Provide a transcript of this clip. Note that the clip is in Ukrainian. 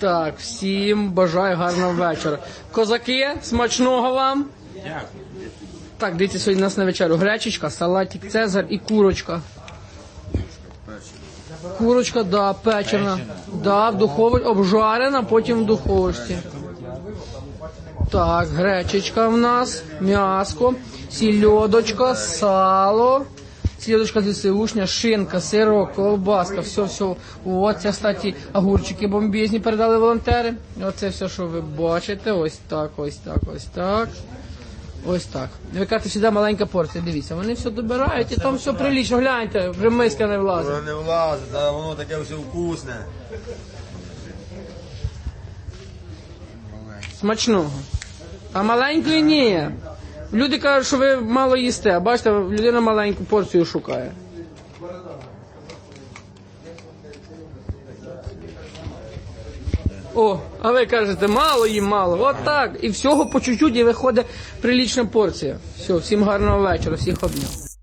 Так, всім бажаю гарного вечора. Козаки, смачного вам. Так, дивіться, сьогодні у нас на вечерю гречечка, салатик Цезар і курочка. Курочка, да, печена. Да, в духовій обжарена, потім в духовочці. Так, гречечка в нас, м'яско, сільодочка, сало, сільодочка з лісеушня, шинка, сирок, колбаска, все, все. От це, кстати, огурчики бомбізні передали волонтери. Оце все, що ви бачите. Ось так, ось так, ось так. Ось так. Ви кажете, завжди маленька порція. Дивіться, вони все добирають і там все прилічно. Гляньте, вже миска не влазить. Воно не влазить, а воно таке все вкусне. Смачного. А маленької ні. Люди кажуть, що ви мало їсте, а бачите, людина маленьку порцію шукає. О, а ви кажете, мало їм мало. От так. І всього по чуть-чуть і виходить прилічна порція. Все, всім гарного вечора, всіх обняв.